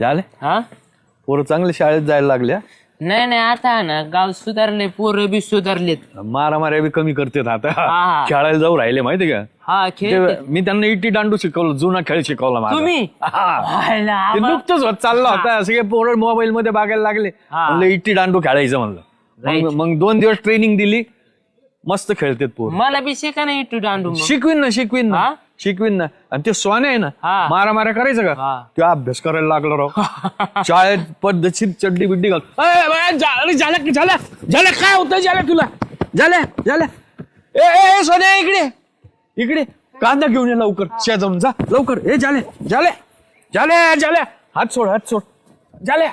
झाले हा पोरं चांगले शाळेत जायला लागल्या नाही नाही आता ना गाव सुधारले पोरं बी सुधारलेत मारा माऱ्या बी कमी करतात आता. खेळायला जाऊ राहिले माहिती का हा खेळ ते मी त्यांना इटी दांडू शिकवलं जुना खेळ शिकवला माझा. तुम्ही? हा. हायला, ते नुकतंच होत चाललं होता सगळे पोरं मोबाईल मध्ये बघायला लागले हा. म्हणलं इटी दांडू खेळायचं म्हणलं. मग- मग दोन दिवस ट्रेनिंग दिली मस्त खेळतात पोर मला बी शिका नाही इटू दांडू मग. शिकवीन ना शिकवीन ना हा? शिकवीन ना. आणि ते सोने आहे ना हा. मारा मारा करायचं का? हा. ते अभ्यास करायला लागलो राव. शाळेत पद्धतशीर चड्डी बिड्डी घाल. अय, बाय, जा- अरे झालं की झालं? झालं काय होतं झालं तुला? झालं झालं. ए ए, ए सोन्या इकडे. इकडे. कांदा घेऊन ये लवकर. शेजारून जा. लवकर. ए झाले झाले. झाले झाले. हात सोड हात सोड. झाले.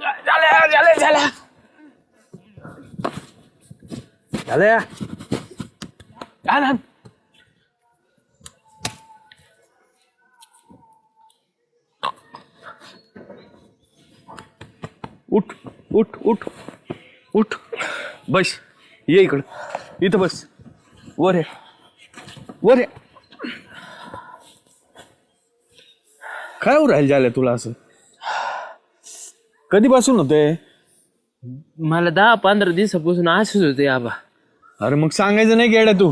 झाले झाले झाले. झाले. आण, उठ उठ उठ उठ. बस ये इकडं. इथं बस. वर ये. वर ये. काय होऊ राहील झालं तुला असं? कधीपासून होते? मला दहा पंधरा दिवसापासून असंच होते आबा. अरे मग सांगायचं नाही गेड्या तू.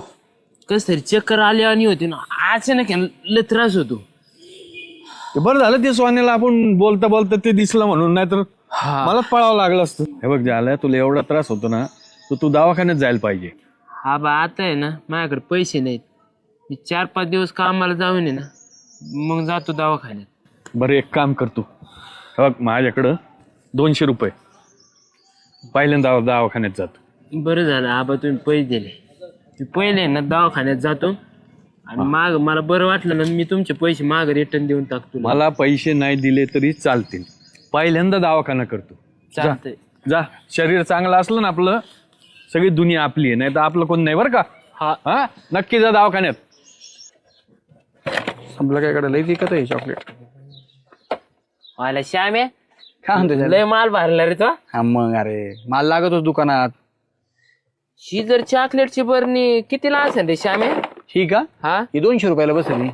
कस तरी चक्कर आली आणि होती ना अचानक लय त्रास होतो. ते बरं झालं ते सोन्याला आपण बोलता बोलता ते दिसलं म्हणून नाही मलाच पळावं लागलं असतं. हे बघ झालं तुला एवढा त्रास होतो ना तर तू दवाखान्यात जायला पाहिजे. हा बा आता आहे ना माझ्याकडे पैसे नाहीत. मी चार पाच दिवस कामाला जाऊन आहे ना मग जातो दवाखान्यात. बरं एक काम करतो हे बघ माझ्याकडं दोनशे रुपये. पहिल्यांदा दवाखान्यात जातो. बरं झालं आबा तुम्ही पैसे दिले. मी पहिले ना दवाखान्यात जातो. आणि माग मला बरं वाटलं ना मी तुमचे पैसे माग रिटर्न देऊन टाकतो मला पैसे नाही दिले तरी चालतील. पहिल्यांदा दवाखाना करतो. चालतंय. जा. शरीर चांगलं असलं ना आपलं सगळी दुनिया आपली आहे. नाही तर आपलं कोण नाही बरं का? हा. हा? नक्की जा दवाखान्यात. आपलं काय कडे लई विकत आहे चॉकलेट मला श्याम आहे काय म्हणतो त्याला? लय माल भरला रे तो. हा मग अरे माल लागतोच दुकानात. ही जर चॉकलेटची बरणी कितीला असेल रे श्याम आहे ही का? हा. ही दोनशे रुपयाला बसली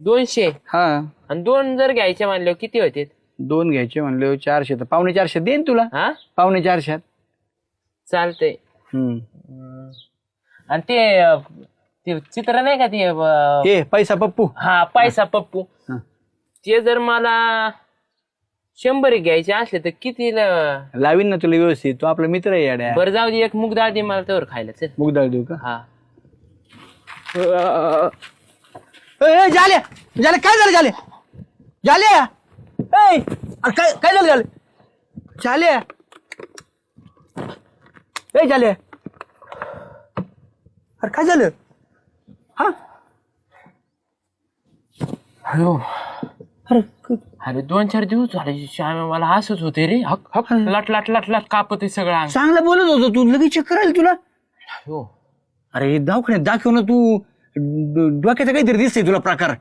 दोनशे. हा. आणि दोन जर घ्यायचे म्हणले किती होते दोन घ्यायचे म्हणले चारशे. तर पावणे चारशे देईन तुला. हा? पावणे चारशेत. चालतंय. हम्म. आणि ते अं, ते चित्र नाही का ते अं, हे पैसा पप्पू. हा पैसा पप्पू. हा. ते जर मला शंभर एक घ्यायचे असले तर किती लावीन ना तुला व्यवस्थित. तो आपला मित्र आहे याड्या. बरं जाऊ दे एक मुग डाळ दे मला त्यावर खायला. चल. मुगदाळ देऊ का? हा. झाले झाले काय झालं झाले झाले ए, अरे काय काय झालं झालं? झाले. ए झाले. अरे काय झालं? हा? अरे क- अरे दोन चार दिवस झाले श्याम मला असंच होते रे. हक हक लट लट लट लट कापत आहे सगळं अंग. चांगलं बोलत होतो तू लगेच चक्कर आली तुला. हो. अरे दवाखान्यात दाखव ना तू. ड- डोक्याचा काहीतरी दिसतंय तुला प्रकार.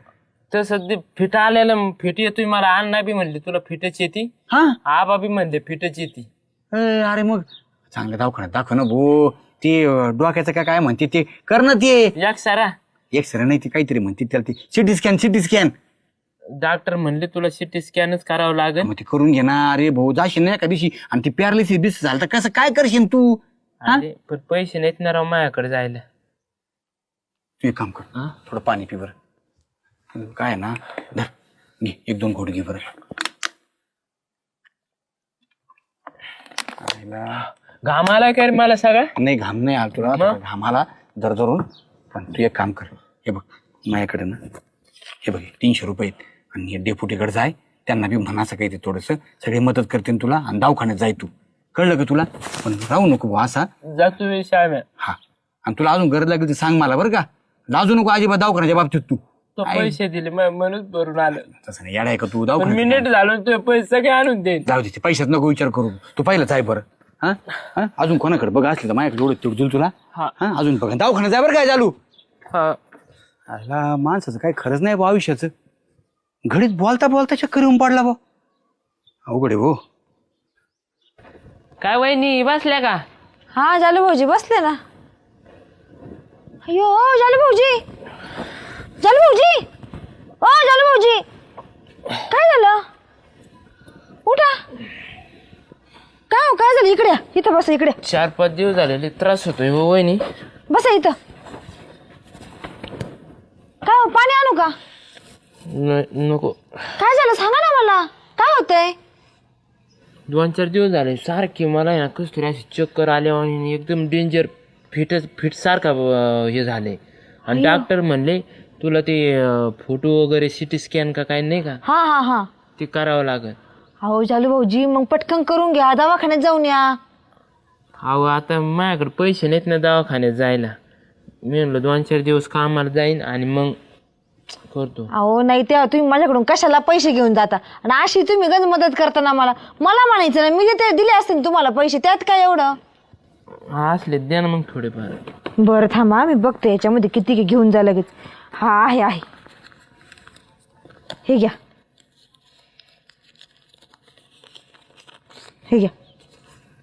तसं ते फिट आलेलं फिट येतोय मला. अण्णा बी म्हणले तुला फिटच येते. हा? आबा बी म्हणले फिटच येते. ए, अरे मग चांगलं दवाखान्यात दाखव ना भो. ते अं, डोक्याचं काय काय म्हणते ते? कर ना ते. एक सारा. एक सर नाही ते काहीतरी म्हणते त्याला ते. CT scan CT scan doctor म्हणले तुला सिटी स्कॅनच करावं लागेल. मग ते करून घे ना. अरे भाऊ जाशील ना एका दिवशी. आणि ती पॅरालिसिस बिस झालं तर कसं काय करशील तू? हा? अरे पण पैसे नाहीत ना राव माझ्याकडे जायला. तू एक काम कर? थोडं पाणी पी बरं. काय ना? धर घे एक दोन घोट घे बरं. आईला. घाम आला काय रे मला सगळा? नाही घाम नाही आला तुला. थोडा घाम आला दर धरून. पण तू एक काम कर. हे बघ माझ्याकडे ना हे बघ तीनशे रुपये आहेत. आणि हे डेपुटीकडे जाय. त्यांना बी म्हणाचं काही ते थोडंसं. सगळे मदत करतील तुला आणि दवाखान्यात जाय तू. कळलं का तुला? पण राहू नको बुवा असा. जातो हा. आणि तुला अजून गरज लागेल तर सांग मला बरं का. लाजू नको अजिबात दवाखान्याच्या बाबतीत तू. तो पैसे दिले म- म्हणून भरून आलं. तसं नाही येडा आहे का तू? पण दवाखान्यात मी नीट झालो तो पैसे सगळे आणून देईन जाऊ दे ते पैशात नको विचार करू. तू पहिलं जाय बरं. हा? हा? अजून कोणाकडे? बघ असले तर माझ्याकडे एवढं तेवढं देईल तुला. हा. हा? अजून बघा. दवाखान्यात जाय बरं काय चालू हा. आला माणसाचं काय खरंच नाही बा आयुष्याचं. घडीत बोलता बोलता चक्कर येऊन पडला बा अवघड आहे हो काय वहिनी बसल्या का? हा जालू भाऊजी बसले ना. अयो जालू भाऊजी. जालू भाऊजी ओ जालू भाऊजी काय झालं इथं बसा इकडे. चार पाच दिवस झालेले त्रास होतोय हो वहिनी. बसा इथं. काय हो, पाणी आणू का? न- नको. काय झालं? सांगा ना मला. काय होतंय? दोन चार दिवस झाले सारखी मला आहे ना कस तरी अशी चक्कर आल्या आणि एकदम डेंजर फिटच फिट सारखा अं, हे झाले. आणि डॉक्टर म्हणले तुला ते फोटो वगैरे सिटी स्कॅन का काय नाही का? हा हा हा. ते करावं लागत अहो जालू भाऊजी मग पटकन करून घ्या. दवाखान्यात जाऊन या. अहो आता माझ्याकडे पैसे नाहीत ना दवाखान्यात जायला. मी म्हणलं दोन चार दिवस कामाला जाईन आणि मग करतो. अहो नाही तेव्हा तुम्ही माझ्याकडून कशाला पैसे घेऊन जाता? आणि अशी तुम्ही गंज मदत करता ना मला. मला म्हणायचं ना मी देते दिले असते ना तुम्हाला पैसे त्यात काय एवढं? हा असले द्या ना मग थोडेफार. बरं थांबा मी बघते याच्यामध्ये किती घे- घेऊन जा लगेच. हा आहे आहे. हे घ्या. हे घ्या.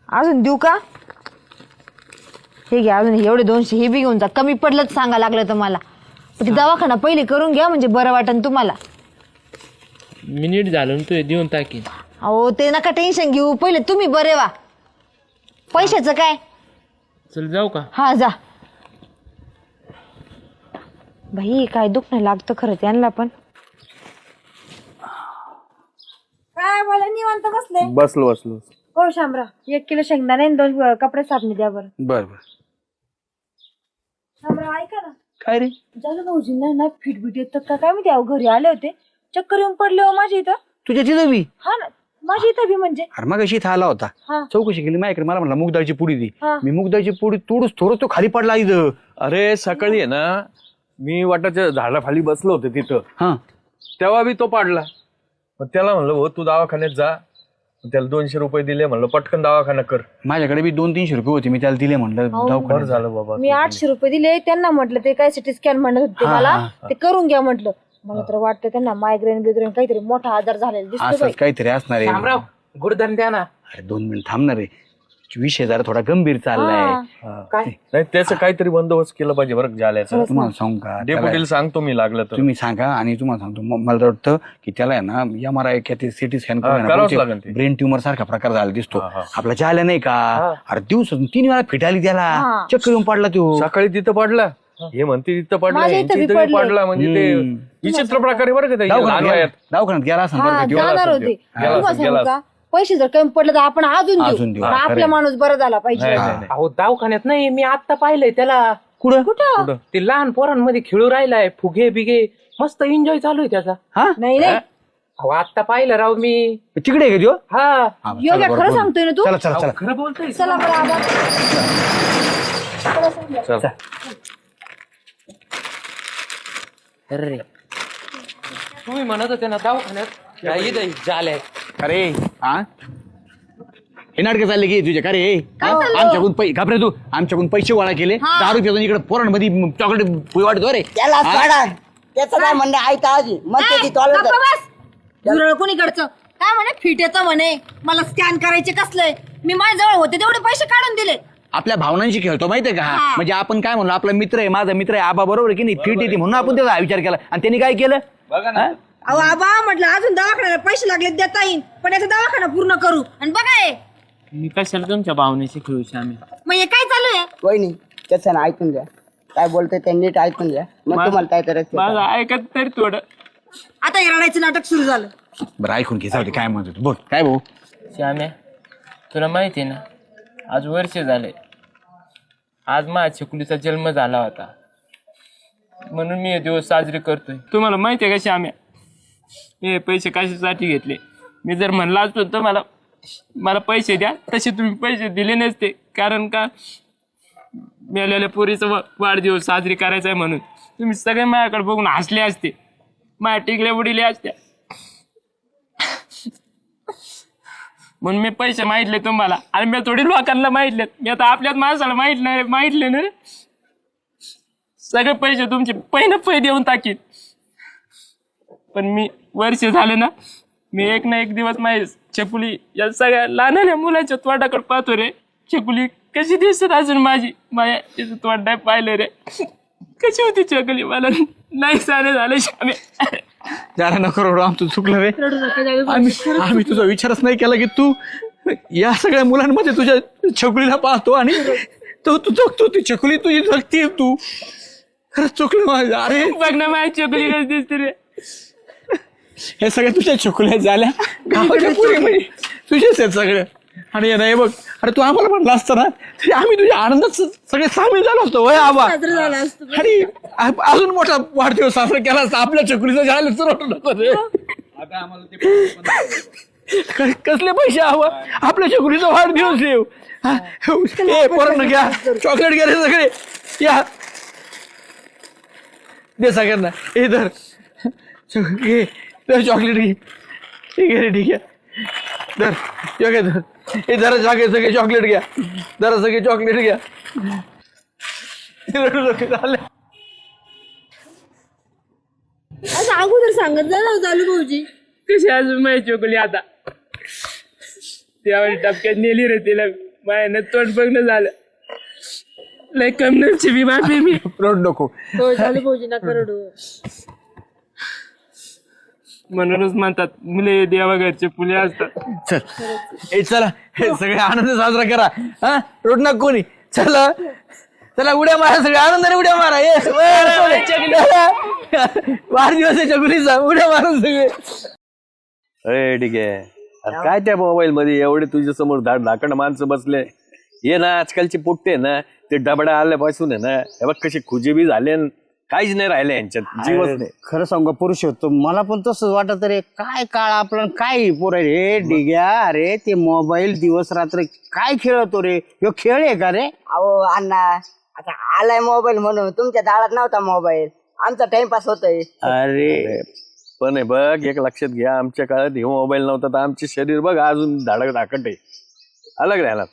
अजून देऊ का? हे घ्या अजून हे एवढे दोनशे हे बी घेऊन जा. कमी पडलं तर सांगा लागलं तर मला. पण ते दवाखाना पहिले करून घ्या म्हणजे बरं वाटेल तुम्हाला. मिनिट झालं ना तू देऊन टाकीन. अहो ते नका टेन्शन घेऊ. पहिले तुम्ही बरे वा पैशाचं काय? चल जाऊ का? हा जा. बाई काय दुखणं लागतं खरंच यांना पण. काय मला निवांत बसले? बसलो बसलो. हो शामराव. एक किलो शेंगदाणे आणि दोन अं, कपडे साबणे द्या बरं. बर बर. शामराव ऐका ना. काय रे? झालं भाऊजींना ना फिटफिट येतात का काय माहिती अहो घरी आले होते. चक्कर येऊन पडले हो माझ्या इथं. तुझ्या तिथं बी? हा ना माझ्या इथं बी म्हणजे. अरे मग इथं आला होता. हा. चौकशी केली माझ्याकडे मला म्हणला मुगदाळची पुडी दी. हा. मी मुगदाळची पुडी तोडूस थोडं तो खाली पडला इथं. अरे सकाळी आहे ना मी वाटाच्या झाडाखाली बसलो होतो तिथं. हा. तेव्हा बी तो पाडला. मग त्याला म्हणलं हो तू दवाखान्यात जा. त्याला दोनशे रुपये दिले म्हणलं पटकन दवाखाना कर. माझ्याकडे बी दोन तीनशे रुपये होते मी त्याला दिले म्हणलं बरं दवाखान्यात झालं बाबा मी आठशे रुपये दिले त्यांना म्हटलं ते काय सिटी स्कॅन म्हणत होते हा, मला हा, ते करून घ्या म्हटलं. मला तर वाटतं त्यांना मायग्रेन बिग्रेन काहीतरी मोठा आजार झालेला दिसतो. असंच काहीतरी असणार आहे. गुडधन द्या ना. अरे दोन मिनिट थांबणार आहे. विषय जरा थोडा गंभीर चाललाय. काय? नाही त्याचं काहीतरी बंदोबस्त केला पाहिजे बरं झाल्याचा तुम्हाला सांगू का? त्याला- सांगतो मी लागलं तर. तुम्ही सांगा आणि तुम्हाला सांगतो. म- मला तर वाटतं की त्याला आहे ना M R I CT scan हा, करावंच लागेल ते. ब्रेन ट्युमर सारखा प्रकार झाला दिसतो. हा, हा. आपला झाला नाही का? अरे दिवस तीन वेळा फिटाली त्याला. चक्कर येऊन पडला तो. सकाळी तिथं पडला. हे. म्हणते तिथं पडला माझ्या इथं बी पडलंय. पडला. म्हणजे ते हम्म. विचित्र प्रकारे बरं का ते लहान दवाखान्यात वयात गेला- दवाखान्यात गेला असं हा? जाणार होते. गेला तुम्हाला असेल, सांगू गेला का पैसे जर कमी पडले तर आपण अजून अजून देऊ देऊ. पण हा, आपला. माणूस बरा झाला पाहिजे. नाही, नाही, नाही. अहो दवाखान्यात नाही मी आता पाहिलंय त्याला. कुठं? कुठं? ते लहान पोरांमध्ये खेळू राहिलाय फुगे बिगे. मस्त एन्जॉय चालू आहे त्याचा. हा? नाही नाही. अहो आता पाहिलं राव मी. तिकडे आहे का त्यो? हा. हा, चला योग्य बरं, खरं बोल. सांगतोय ना तू? चला चला चला. खरं बोलतोय. चला बरं आबा चल. अरे. तुम्ही म्हणत होते ना दवाखान्यात. झालंय. अरे हा? हे नाटकं चालले की तुझ्या का रे? हा? आमच्याकडून पै घाबरे तू? आमच्याकडून पैसे गोळा केले दारू पिऊन इकडे पोरांमध्ये चॉकलेट वाटतो रे त्याला सोडा. त्याचं काय म्हणणं ऐका आजी? म्हणते की गप्पा टॉयलेट बस. झुरळ कोणीकडचं? काय म्हणे? फिटेचं म्हणे. मला स्कॅन करायचे कसले? मी माझ्याजवळ होते तेवढे पैसे काढून दिले. आपल्या भावनांशी खेळतो माहितीये का? हा? म्हणजे आपण काय म्हणलो आपला मित्र आहे माझा मित्र आहे आबा बरोबर आहे की नाही? फिट येते म्हणून आपण त्याचा हा विचार केला. आणि त्यांनी काय केलं? हा? अहो आबा म्हटलं अजून दवाखान्याला पैसे लागले देता येईल पण याचा दवाखाना पूर्ण करू. आणि बघा हे. मी कशाला तुमच्या भावनेशी खेळू श्यामी? मग हे काय चालू आहे? वहिनी त्याचं ना ऐकून घ्या. काय बोलतोय ते नीट ऐकून घ्या. मग तुम्हाला काय करायचं ते. माझं ऐकत तरी थोडं. आता हे रडायचं नाटक सुरू झालं. बरं ऐकून घे जाऊ दे काय म्हणतो तू? बोल. काय भाऊ? श्याम्या तुला माहिती आहे ना आज वर्ष झाले आज माझ्या चिकुलीचा जन्म झाला होता. म्हणून मी हे दिवस साजरे करतोय. तुम्हाला माहिती आहे का श्याम्या? हे पैसे कशासाठी घेतले? मी जर म्हणला असतो तर मला मला पैसे द्या. तसे तुम्ही पैसे दिले नसते. कारण का? मेलेल्या पोरीचा वाढदिवस साजरी करायचा आहे म्हणून. तुम्ही सगळे माझ्याकडे बघून हसले असते. माझ्या टिकल्या बुडिले असत्या. म्हणून मी पैसे माहितले तुम्हाला. आणि मी थोडी लोकांना माहितले मी आता आपल्यात माणसाला माहीत नाही माहितले ना. सगळे पैसे तुमचे पहिलं पै देऊन टाकीन. पण मी वर्ष झाले ना मी एक ना एक दिवस माझी चकुली या सगळ्या लहान मुलाच्या तोंडाकडे पाहतो रे. चकुली कशी दिसत अजून माझी? माझ्या तिचं तोंड पाहिलं रे. कशी होती चकुली मला नाही सारे झाले. शामे जरा नको रडू आमचं चुकलं रे. आम्ही आम्ही तुझा विचारच नाही केला की तू या सगळ्या मुलांमध्ये तुझ्या छकुलीला पाहतो आणि तो तू चुकतो ती छकुली तुझी जगती तू. खरंच चुकलं माझं. अरे बघ ना माझी चोकली कशी दिसते रे. हे सगळ्या तुझ्या छकुल्या झाल्या. गावाच्या पुरी म्हणजे तुझेच आहेत सगळे. आणि हे नाही बघ अरे तू आम्हाला म्हणला असता ना तरी आम्ही तुझ्या आनंदात स- सगळे सामील झालो असतो वय आबा. आणि अजून मोठा वाढदिवस साजरा केला असता आपल्या छकुलीचं झालं सुरू नको रे. क- कसले पैसे हवं आपल्या छकुलीचा वाढदिवस येऊ हा, पोरांनो घ्या. चॉकलेट घ्या रे सगळे. या. दे सगळ्यांना. हे धर. घे धर चॉकलेट घे ठीक आहे रे ठीक आहे धर हे घे धर हे जरा जागे सगळे चॉकलेट घ्या जरा सगळे चॉकलेट घ्या रडू नको, झालं. असं अगोदर सांगत जा ना चालू भाऊजी कशी अजून माझी चोकली आता त्यावेळी टपक्यात नेली रे तिला माझ्यानं तोंड बघणं झालं लय कम नशिबी बापी मी। रडू नको हो चालू भाऊजी नका रडू म्हणूनच म्हणतात. मुले देवा घरचे फुले असतात. चल. ए चला. हे सगळे आनंद साजरा करा. हा? रोड ना कोणी? चला. चला उड्या मारा सगळे. आनंदाने उड्या मारा. ये वाढदिवस आहे चकुलीचा उड्या मारा सगळे. अरे ठीक आहे. अरे काय त्या मोबाईल मध्ये एवढे तुझ्या समोर धाड धाकड माणसं बसले? ये ना आजकालचे पोट्टे ना ते डबडा आल्यापासून आहे ना हे बघ कसे खुजेबी झाले न. काहीच नाही राहिले यांच्यात जीवच नाही खरं सांगू का पुरुष होतो मला पण तसंच वाटत रे. काय काळ आपलं काय पोर रे. डिग्या अरे ते मोबाईल दिवस रात्र काय खेळतो रे? ह्यो खेळ आहे का रे? अहो अण्णा आता आलाय मोबाईल म्हणून. तुमच्या दारात नव्हता मोबाईल आमचा टाइमपास होतोय. अरे पण आहे बघ एक लक्षात घ्या आमच्या काळात हे मोबाईल नव्हता तर आमचे शरीर बघ अजून धाडक धाकट आहे. अलग राहिला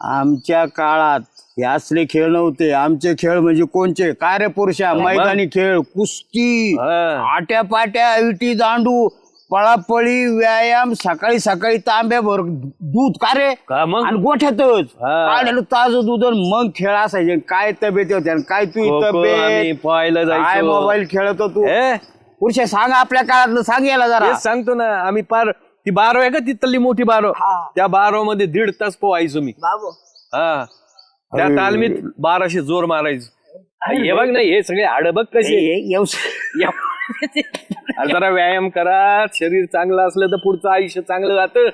आमच्या काळात हे असले खेळ नव्हते. आमचे खेळ म्हणजे कोणचे? काय रे पुरुषा मैदानी खेळ कुस्ती. आट्या पाट्या विटी दांडू पळापळी व्यायाम सकाळी सकाळी तांब्याभर दूध का रे? का मग? आणि गोठ्यातच. काढलेलं ताजं दूध आणि मग खेळ असायचे काय तब्येत होत्या आणि काय तू खो-खो आम्ही तब्येत पाहायला काय जायचो मोबाईल खेळत होतो? तू हे? पुरुष सांग आपल्या काळातलं सांग याला जरा. तेच सांगतो ना आम्ही पार ती बारो आहे का? तिथली मोठी बारो. त्या बारो मध्ये दीड तास पोहायचो मी. बाबू. हा. त्या तालमीत बाराशे जोर मारायचो. हे बघ ना हे सगळे हाड बघ अरे जरा व्यायाम करा. शरीर चांगलं असलं तर पुढचं आयुष्य चांगलं जातं.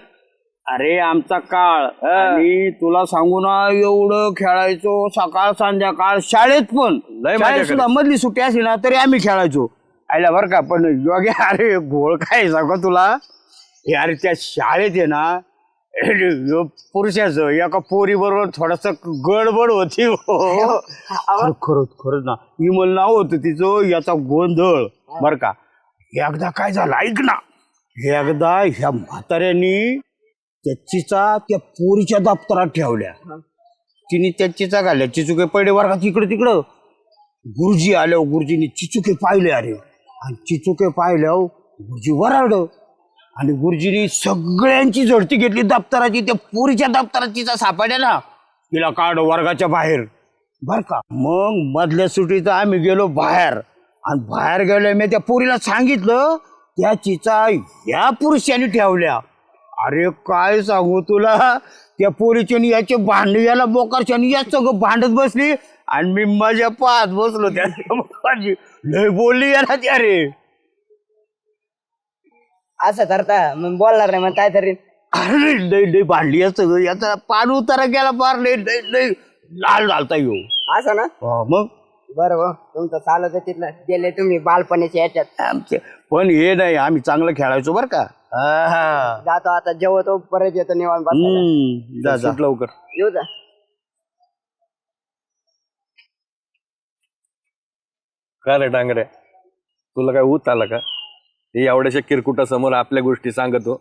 अरे आमचा काळ. आणि तुला सांगू ना एवढं खेळायचो सकाळ संध्याकाळ शाळेत पण. लय मजा शाळेत सुद्धा मधली सुट्टी असली ना तरी आम्ही खेळायचो. आयला बरं का पण योग्य अरे घोळ काय सांगू तुला? हे अरे त्या शाळेत आहे ना पुरुषाच एका पोरी बरोबर थोडस गडबड होती हो. खरं खरंच खरंच ना. विमल नाव होतं तिचं याचा गोंधळ. बर का. एकदा काय झालं? ऐक ना. एकदा ह्या म्हाताऱ्यांनी त्या चिचा त्या पोरीच्या दप्तरात ठेवल्या. तिने त्या चिचा घाल्या चिचुके पडले वर्गात इकडं तिकडं. गुरुजी आल्यावर गुरुजीने चिचुके पाहिले अरे. आणि चिचुके पाहिल्यावर गुरुजी वराड. आणि गुरुजीने सगळ्यांची झडती घेतली दप्तराची त्या पुरीच्या दप्तरात तिचा सापडल्या ना. तिला काढ वर्गाच्या बाहेर. बर का? मग मधल्या सुट्टीत आम्ही गेलो बाहेर. आणि बाहेर गेलो मी त्या पोरीला सांगितलं त्या चिचा या पुरुषांनी ठेवल्या. अरे काय सांगू तुला? त्या पोरीच्या याचे भांड याला बोकारच्या या सगळं भांडत बसली. आणि मी मजा पाहत बसलो त्या लय बोलली याला त्या रे असं करता. मग बोलणार नाही मग काय तरी अरे लय लय भांडली सगळं. याचा पान उतारा गेला पार लय लय लय लाल झालता येऊ असं ना? मग? बरं हो तुमचं चालत तिथलं. गेले तुम्ही बालपणीच्या याच्यात. आमचे. पण हे नाही आम्ही चांगलं खेळायचो बरं का. जातो आता जेवतो परत येतो निवांत बसायला. हम्म, जा जा. सुट लवकर. येऊ जा. का रे डांगरे? तुला काय ऊत आला का? हे एवढ्याशा किरकुटासमोर आपल्या गोष्टी सांगतो.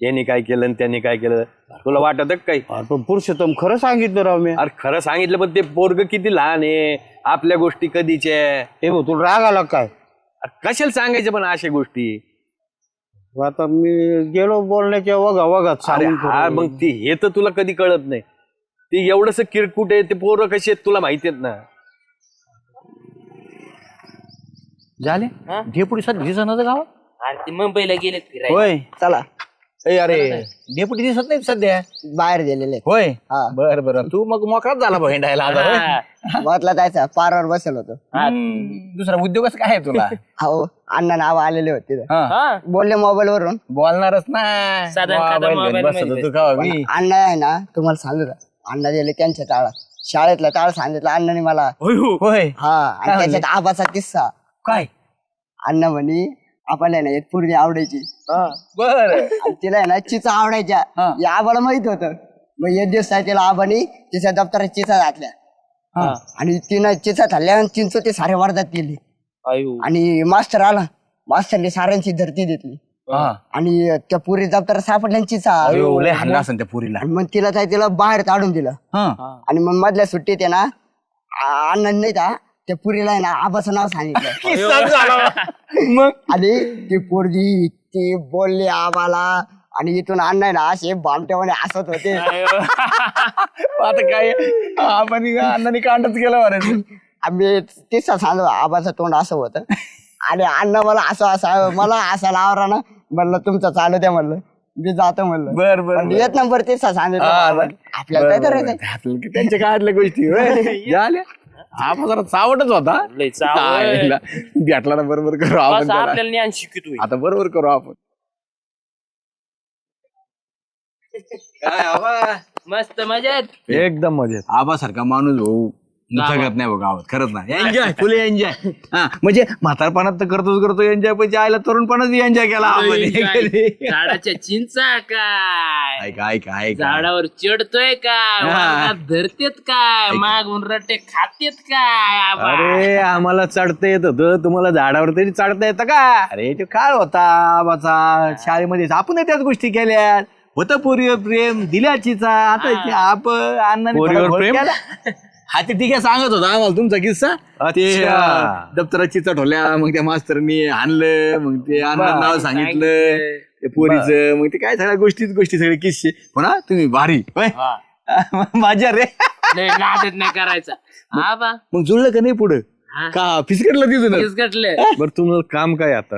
यांनी काय केलं आणि त्यांनी काय केलं? तुला वाटत काही? अरे पण पुरुषोत्तम खरं सांगितलं राव मी. अरे खरं सांगितलं पण ते पोरग किती लहान आहे. आपल्या गोष्टी कधीच्या आहे. हे भाऊ तुला राग आला काय? अरे कशाला सांगायच्या पण अशा गोष्टी? आता मी गेलो बोलण्याच्या वगा वगात अरे सांगून हा ठेवलं. मग ती हे तर तुला कधी कळत नाही. ते एवढस किरकुट आहे ते पोरं कशी आहेत तुला माहिती आहेत ना? झाले? ढेपुडी सात दिसणार गाव अरे ते मुंबईला गेलेत फिरायला होय चला. ए अरे. डेपुटी दिसत नाही सध्या. बाहेर गेलेले होय? हा. बर बर. तू मग मोकळाच झाला भाऊ हिंडायला आता होय? म्हटलं जायचं पारावर बसेल होतो. हम्म, दुसरा उद्योगच काय आहे तुला? हो अण्णा नाव आलेले होते. तिथं. हा. हा. बोलले मोबाईल वरून बोलणारच ना. साधा एखादा मोबाईल घेऊन मोबाईल बसत मध्ये होतो का मी. अण्णा आहे ना तुम्हाला सांगू का? अण्णा गेले त्यांच्या टाळात. शाळेतला टाळ सांगितलं अण्णाने मला. होय हा. आणि त्याच्यात आबाचा किस्सा. काय? अण्णा म्हणे आपण आहे ना एक पूर्वी आवडायची. बर. आणि तिला आहे ना चिचा आवडायच्या. हा. हे आबाला माहीत होतं. मग एक दिवस आहे तिला आबाने तिच्या दप्तरात चिचा घातल्या. आणि तिनं चिचा खाल्ल्या आणि चिंच ते सारे वर्धात गेली. आयु. आणि मास्टर आला. मास्टरने साऱ्यांची धरती घेतली. हा. आणि त्या पुरी दप्तरात सापडल्या आणि चिचा. अयो, लय हाणला असेल त्या पुरीला. आणि मग तिला काय तिला बाहेर काढून दिलं. हा. आणि मग मधल्या सुट्टीत आहे ना आ- अण्णा नाही का त्या पुरीला आहे ना आबाचं नाव सांगितलं. किस्सा झाला. मग? आणि ती पोरगी ती बोलली आम्हाला. आणि इथून अण्णा आहे ना असे बामट्यामध्ये हसत होते. आता काय आपण अण्णांनी कांडच केलं बरं आम्ही तिचा सांगतो आबाचं तोंड असं होतं. आणि अण्णा मला असं असं मला असं लावरा ना म्हणलं तुमचं चालू द्या म्हणलं. मी जातो म्हणलं. बर बर एक नंबर तिचा सांगितलं हा. आपल्याला काय करायचं त्यांच्या काळातल्या गोष्टी. झाल्या हा जरा चावटच होता. लय चावट. आईला. भेटला ना बरोबर करू आपण बस त्याला. आपल्याला ज्ञान शिकतोय. आता बरोबर करू आपण. मस्त मजेत? एकदम मजेत. आबासारखा माणूस भाऊ जगत नाही बघ गावात खरंच ना एन्जॉय फुल एन्जॉय हा म्हणजे म्हातारपणात तर करतोच करतो एन्जॉय पण आयला तरुणपणात एन्जॉय केला आपण. झाडाच्या चिंचा काय? ऐक ऐक ऐक. झाडावर चढतोय काय धरतेत काय? मागून रट्टे खातेत काय? आबा? अरे आम्हाला चढता येत होतं. तुम्हाला झाडावर तरी चढता येतं का? अरे तो काळ होता आबाचा. शाळेमध्ये आपण त्याच गोष्टी केल्या. होतं पोरीवर प्रेम दिल्याचीचा. आता ते आप अण्णाने पोरीवर प्रेम? केला. हा ते ठीक आहे सांगत होता आम्हाला तुमचा किस्सा. ते अच्छा. अं, दप्तरात चिचा ठोल्या मग त्या मास्तरनी आणलं मग ते अण्णा नाव सांगितलं. ते पोरीचं मग ते काय सगळ्या गोष्टीच गोष्टी सगळे किस्से. हो ना तुम्ही भारी. होय? माझ्या रे. नादच नाही करायचा. आबा मग जुळलं का नाही पुढं? हा. का फिसकटलं तिथून? घटले बरं तुम्हाला काम काय आता?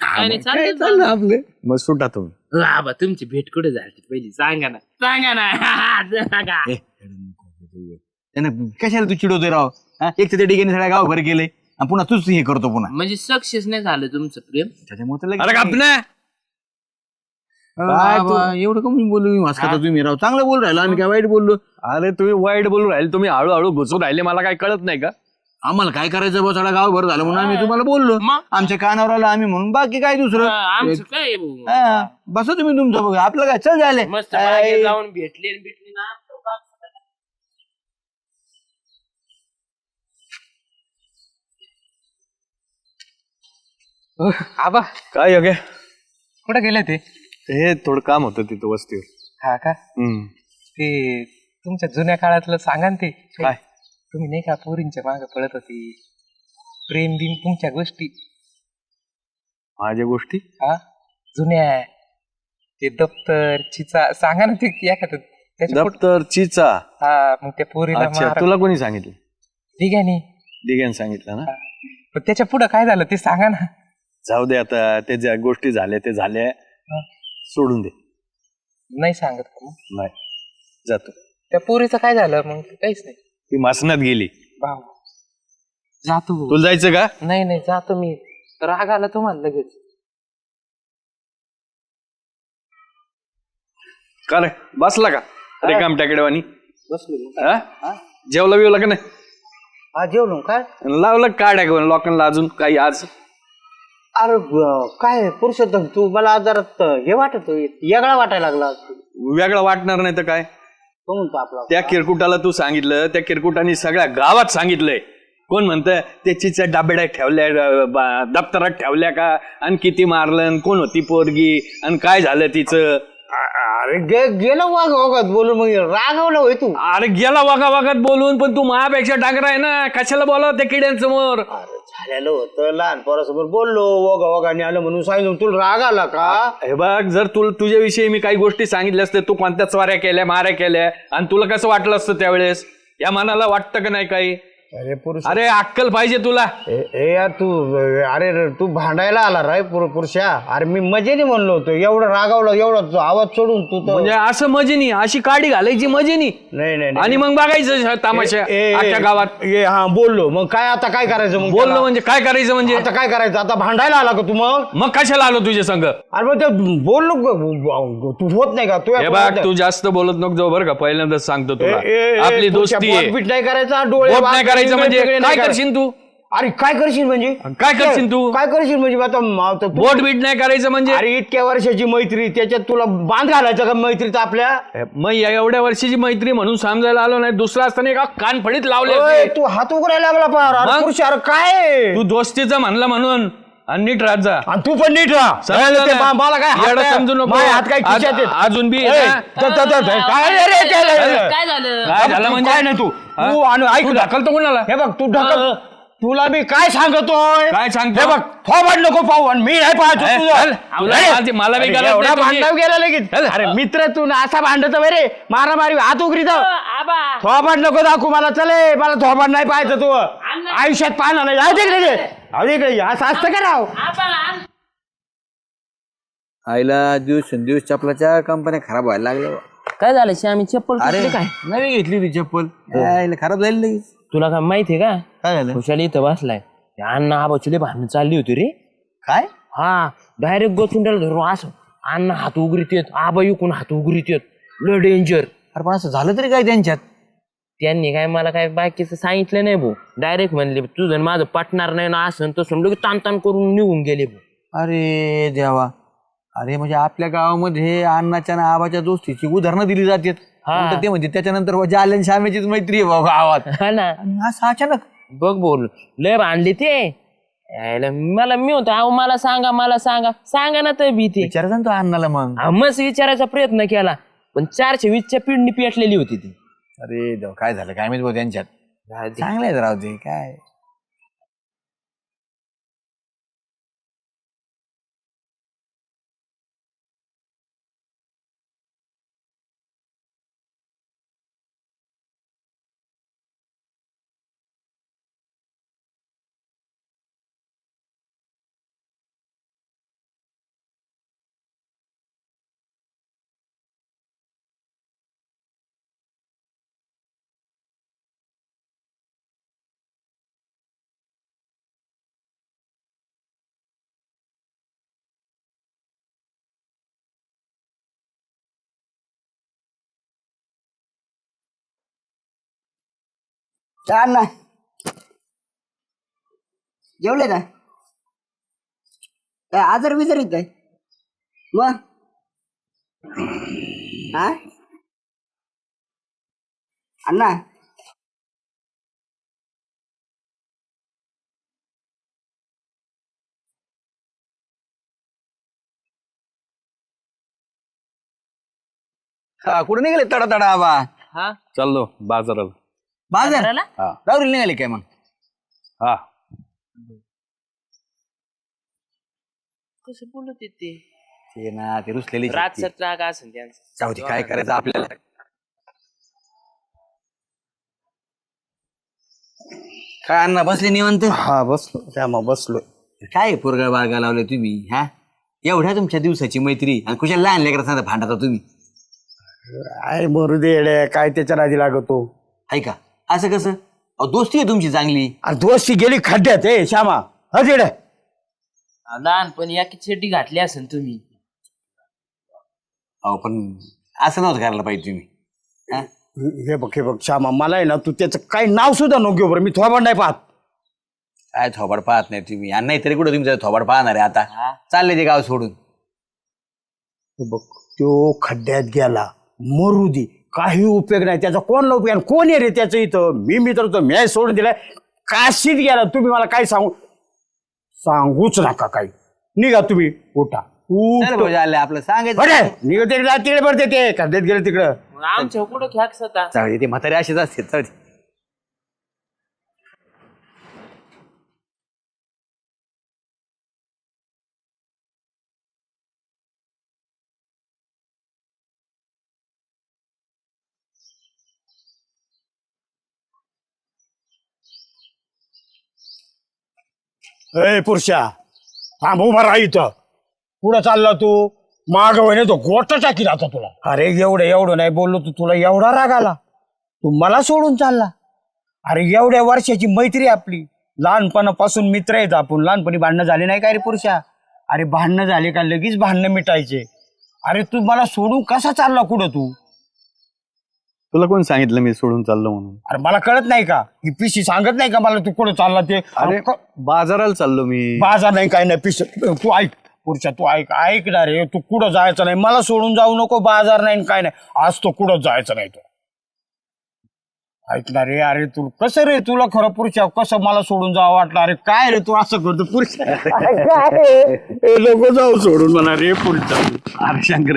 काय चाललं आपलं. मग सुटा तुम्ही. तुमची भेट कुठे झाली? पहिली सांगा ना. सांगा ना. सांगा. ए, त्यानं कशाला तू चिडवतोय राव? हा? एक तर त्या ठिकाणी सगळ्या गावभर केले आणि पुन्हा तूच हे करतो पुन्हा. म्हणजे सक्सेस नाही झालं तुमचं प्रेम? त्याच्यामुळे तर लगेच- अरे कापना काय तू- एवढं कमी बोलू मी? वाचता तुम्ही राव? चांगलं बोल राहिलो आम्ही काय वाईट बोललो? अरे तुम्ही वाईट बोलून राहिले तुम्ही हळूहळू घुसून राहिले मला काय कळत नाही का? आम्हाला काय करायचं बा सगळा गावभर झालं म्हणून आम्ही तुम्हाला बोललो. मग? आमच्या कानावर आलं आम्ही म्हणून बाकी काय दुसरं? आमचं काय आहे भाऊ? हा, बसा तुम्ही तुमचं बघा. आपलं काय? चल झाले. मस्त मागे जाऊन भेटले आणि भेटले ना. आबा. काय योग्य? कुठं गेले ते? हे थोडं काम होतं तिथं वस्तीवर. हा का? हम्म. ते तुमच्या जुन्या काळातलं सांगा ना ते. काय? तुम्ही नाही का पोरींच्या मागे पळत होती? प्रेम बिम तुमच्या गोष्टी. माझ्या गोष्टी? हा? जुन्या. ते दप्तर चिचा. सांगा ना ते एखादं. त्याच्या पुढं- दप्तर चिचा. हा मग त्या पोरीला अच्छा मार. तुला कोणी सांगितलं? ठिकाणी दिग्यान सांगितलं ना? पण त्याच्या पुढं काय झालं ते सांगा ना. जाऊ दे आता ते ज्या गोष्टी झाल्या ते झाल्या. सोडून दे. नाही सांगत का मग? नाही. जातो. त्या पोरीचं काय झालं मग? काहीच नाही. ती मासनात गेली. भाऊ. जातो तुला जायचं का? नाही नाही जातो मी. राग आला तुम्हाला लगेच. का रे? बसला का? अरे काम टाकेडवानी बसलो जेवला बिवला का नाही? हा जेवलो. काय? लावलं काड्या घेऊन लोकांना अजून काही आज? अरे ब- काय पुरुषोत्तम तू मला जरा त- हे वाटत वेगळा वाटायला लागला वेगळं वाटणार नाही तर काय? तो म्हणतो आपला. त्या किरकुटाला तू सांगितलं त्या किरकुटाने सगळ्या गावात सांगितलंय कोण म्हणतं ते चिच्या डाबेड्या ठेवल्या अं, बा- दप्तरात ठेवल्या का? आणि किती मारलं आणि कोण होती पोरगी? आणि काय झालं तिचं? अरे गे गेलं वाघ वाघत बोलून मग रागवलं होय तू. अरे गेला वागा वागात बोलून पण तू माझ्यापेक्षा डांगरा आहे ना कशाला बोलाव त्या किड्यांसमोर? अरे झालेलं होतं लहान पोरासमोर बोललो वगा वगाने आलं म्हणून सांगितलं तुला राग आला का? हे बघ जर तुला तुझ्याविषयी मी काही गोष्टी सांगितल्या असते तू कोणत्या स्वाऱ्या केल्या माऱ्या केल्या आणि तुला कसं वाटलं असतं त्यावेळेस? या मनाला वाटतं का नाही काही? अरे पुरुष अरे अक्कल पाहिजे तुला. ए ए यार तू अरे तू भांडायला आला राय पुर पुरुषा. अरे मी मजेने म्हणलो होतो एवढं रागावलं एवढं तू आवाज सोडून तू तर म्हणजे असं मजेनी अशी काडी घालायची मजेनी? नाही नाही. आणि मग बघायचं तमाशा ए, ए, अख्ख्या गावात. ए हा बोललो. मग काय आता काय करायचं मग बोललो त्याला? म्हणजे काय करायचं म्हणजे? आता काय करायचं? आता भांडायला आला का तू मग? मग कशाला आलो तुझ्या संघ अरे मग ते बोललो ग- तू होत नाही का? तू हे बघ तू जास्त बोलत नको जाऊ बरं का पहिल्यांदाच सांगतो तुला. आपली दोस्ती आहे. नाही करायचा डोळे बोट करायचं म्हणजे वेगळे नाही काय करशील तू? अरे काय करशील म्हणजे? काय करशील तू? काय करशील म्हणजे? आता म- आता तू- बोट बीट नाही करायचं म्हणजे? अरे इतक्या वर्षाची मैत्री त्याच्यात तुला बांध घालायचा का मैत्रीत आपल्या? मग या एवढ्या वर्षाची मैत्री म्हणून समजायला आलो नाही दुसरा असताना एका कानफडीत लावले ओय, असते. तू हात उघडायला लागला पार. अरे मग? पुरुष, अरे काय? तू दोस्तीचं म्हणला म्हणून. आणि नीट राहत जा आणि तू पण नीट राहा समजलं ते ना? बा- मला काय हात काय- समजू नको. माझे हात काय आज- खिशात आहेत. अजून बी ए, काय रे झालं काय झालं म्हणजे काय नाही तू हा? तू आणि ऐक तू ना. ढकलतो कोणाला हे बघ तू ढकल तुला मी काय सांगतोय? काय सांगतो? हे बघ थोबाड नको पाहू आणि मी नाही पाहतो. चल, अरे, मला बी अरे, गरज एवढा नाही तुझी. भांडाव गेला लगेच. चल. अरे मित्र तू ना असा भांडत रे. मारा मारी हात उघडी जाऊ आबा. थोबाड नको दाखवू मला. चले मला थोबाड नाही पाहायचं तू. आयुष्यात पाहणार नाही. जाऊ तिकडे ते. जाऊ असं असतं का राव? आईला दिवस दिवस चपलाच्या कंपन्या खराब व्हायला लागल्या बा. काय झालं? श्यामी चप्पल अरे काय? नवी घेतली ती चप्पल. आईला खराब झाली लगेच. तुला काय माहितीये का? काय झालं? खुशाली इथं बसलाय. अण्णा आबाची लई भांडण चालली होती रे. काय? हा डायरेक्ट गोचुंड्याला धरून असं अण्णा हात उघडीत येत आबा इकून हात उघडीत येत. ल डेंजर अरे पण असं झालं तरी काय त्यांच्यात? त्यांनी काय मला काय बाकीचं सांगितलं नाही भाऊ. डायरेक्ट म्हणले तुझं आणि माझं पटणार नाही ना असं तसं. लगेच ताण ताण करून निघून गेले भाऊ. अरे देवा. अरे म्हणजे आपल्या गावामध्ये अण्णाच्या आणि आबाच्या दोस्तीची उदाहरणं दिली जातात. हा. नंतर ते म्हणजे त्याच्यानंतर जालन श्यामेचीच मैत्री आहे बाबा गावात हा ना. आणि असं अचानक. बघ बोल लय भांडले ते. यायला मला मी होतो. अहो मला सांगा मला सांगा. सांगा ना तर भीती. विचारायचं ना तो अण्णाला मग. मस्त विचारायचा प्रयत्न केला. पण चारशे वीसच्या पिंडी पेटलेली होती ती. अरे देवा काय झालं? काय माहिती भाऊ त्यांच्यात. चांगलं आहे राव ते काय? छान ना जेवले का काय आजार येत आहे मग हा अण्णा हा, कुठे निघाले? तडा तडा आबा हा चाललो बाजाराला. बाजार. बाजाराला? हा. राहुरी निघाले काय मग? हा. कसं बोलत आहेत ते? ते ना ते रुसलेली रातचा राग असेल त्यांचा. जाऊ दे काय करायचं आपल्याला? काय अण्णा बसले निवंत? हा बसलो. त्या मग बसलोय. काय पोरगा बाळगा लावले तुम्ही हा? एवढ्या तुमच्या दिवसाची मैत्री आणि कुशल लहान लेकरा सांगा भांडता तुम्ही. काय मरू दे येड्या, काय त्याच्या नादी लागतो? ऐका असं कसं? अहो, दोस्ती आहे तुमची चांगली. अरे दोस्ती गेली खड्ड्यात ए श्यामा. हा येड्या लहानपणी या चेटी घातली असेल तुम्ही. अहो पण असं नव्हतं करायला पाहिजे तुम्ही. हा? हे बघ हे बघ श्यामा मला आहे ना तू त्याचं काही नाव सुद्धा नको घेऊ बरं. मी थोबाड नाही पाहत. काय थोबाड पाहत नाही तुम्ही? आणि नाही तरी कुठं तुमचं थोबाड पाहणार आहे आता? चालले ते गाव सोडून. हे बघ तो खड्ड्यात गेला. मरू दे. काही उपयोग नाही. त्याचा कोण उपयोग नाही. कोण आहे रे त्याचं इथं? मी मी तर तो मॅच सोडून दिलाय. काशीत गेला. तुम्ही मला काय सांगू? सांगूच नका काही. निघा तुम्ही. उठा. चल उठ. भाऊ, झालं आपलं सांगायचं बरे. निघा तिकडे तिकडे बरते ते खड्ड्यात गेले तिकडं. मग आमच्या कुठं होता दे, ते म्हातारे असेच असते दे. ए पुरुषा थांब उभा राहा इथं. पुढं चालला तू? माग वहिने तो गोष्ट टाकी आता तुला. अरे एवढं एवढं नाही बोललो तू. तुला एवढा राग आला. तू मला सोडून चालला. अरे एवढ्या वर्षाची मैत्री आपली. लहानपणापासून मित्र आहेत आपण. लहानपणी भांडणं झाली नाही का रे पुरुषा? अरे भांडणं झाले का लगेच भांडणं मिटायचे. अरे तू मला सोडून कसा चालला कुठं तू? तुला कोण सांगितलं मी सोडून चाललो म्हणून? अरे मला कळत नाही का? ही पिशी सांगत नाही का मला तू कुठं चालला ते? अरे बाजाराला चाललो मी. बाजार नाही काय नाही. पिश तू ऐक पुरुषा तू ऐक ऐक ना रे. तू कुठं जायचं नाही? मला सोडून जाऊ नको बाजार नाही काय नाही. आज तो कुठं जायचं नाही तो? ऐकणार रे अरे तू कसं रे? तुला खरं पुरुषा कसं मला सोडून जावं वाटलं? अरे काय रे तू असं करतो पुरुषा काय? लोक जाऊ सोडून म्हणा रे पुरुषा अरे शंकर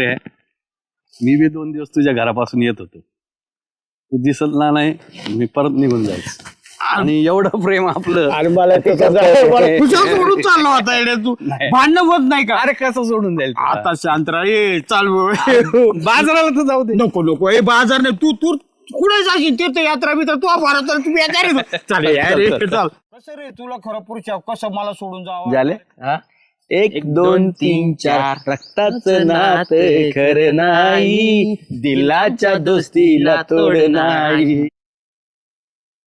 मी बी दोन दिवस तुझ्या घरापासून येत होतो. तू दिसत ना नाही. मी परत निघून जायचं. आणि एवढं प्रेम आपलं. अरे मला मला सोडून चालला होता येडे तू भांडणं होत नाही का? अरे कसं सोडून जाईल तुला? आता शांत राहा. ए चाल बाजाराला तर जाऊ दे. नको नको. ए बाजार नाही. तू तू कुठे जाशील? तीर्थयात्रा बित्र तू भारत तू येणार रे चालेल अरे चाल. कसं रे तुला खरं पुरुषा कसं मला सोडून जावं? झाले? एक दोन तीन चार. रक्ताचं नात खरं नाही. दिलाच्या दोस्तीला तोड नाही.